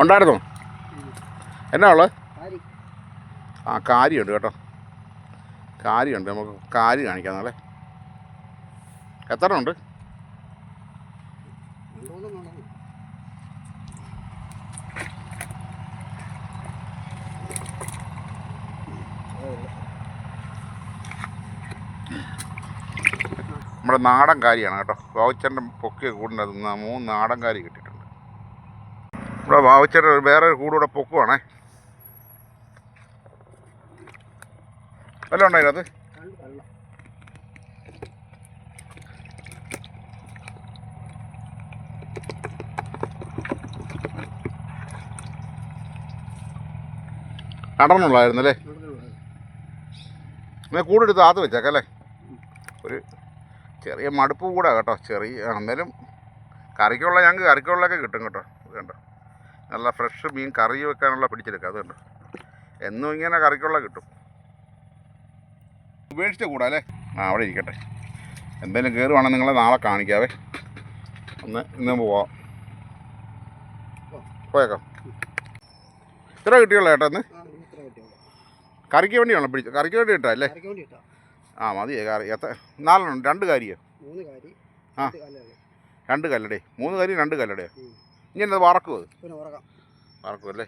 ഉണ്ടായിരുന്നോ? എന്നാ ഉള്ളത് ആ കാര്യമുണ്ട് കേട്ടോ. കാര്യമുണ്ട്. നമുക്ക് കാര്യം കാണിക്കാം നാളെ. എത്ര ഉണ്ട്? നമ്മുടെ നാടൻ കാരിയാണ് കേട്ടോ. വാവുച്ചന്റെ പൊക്കി കൂടുന്നത് മൂന്ന് നാടൻ കാരി കിട്ടിയിട്ടുണ്ട്. നമ്മുടെ വാവുച്ചന്റെ വേറെ ഒരു കൂടെ പൊക്കുവാണേ. വല്ല ഉണ്ടോ അതിനകത്ത് രണ്ട് കള്ള നടന്നുള്ളായിരുന്നു അല്ലേ എന്നാൽ കൂടെടുത്ത് ആത്ത് വെച്ചേക്കല്ലേ ഒരു ചെറിയ മടുപ്പ് കൂടെ കേട്ടോ ചെറിയ എന്നാലും കറിക്കുള്ള ഞങ്ങൾക്ക് കറിക്കുള്ളൊക്കെ കിട്ടും കേട്ടോ കണ്ടോ നല്ല ഫ്രഷ് മീൻ കറി വെക്കാനുള്ള പിടിച്ചെടുക്കുക അതുകൊണ്ട് കണ്ടോ? എന്നും ഇങ്ങനെ കറിക്കുള്ള കിട്ടും. ഉപേക്ഷിച്ച കൂടാ അല്ലേ? ആ അവിടെ ഇരിക്കട്ടെ. എന്തെങ്കിലും കയറുവാണെങ്കിൽ നിങ്ങളെ നാളെ കാണിക്കാവേ. ഒന്ന് ഇന്ന് പോവാം. പോയേക്കാം. ഇത്ര കിട്ടിയുള്ള ചേട്ടാ ഇന്ന്? കറിക്ക് വേണ്ടിയാണോ പിടിച്ചത് കറിക്ക് വേണ്ടി കിട്ടാം അല്ലേ? ആ മതി. കറി എത്ര? നാലെണ്ണം രണ്ട് കാര്യോ ആ. രണ്ട് കല്ലടേ. മൂന്ന് കാര്യം രണ്ട് കല്ലടേ. ഇനി എന്താ വറക്കുമോ പിന്നെ വറക്കാം വറക്കും അല്ലേ.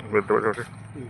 പക്ഷേ വിട്ട്. ഉം.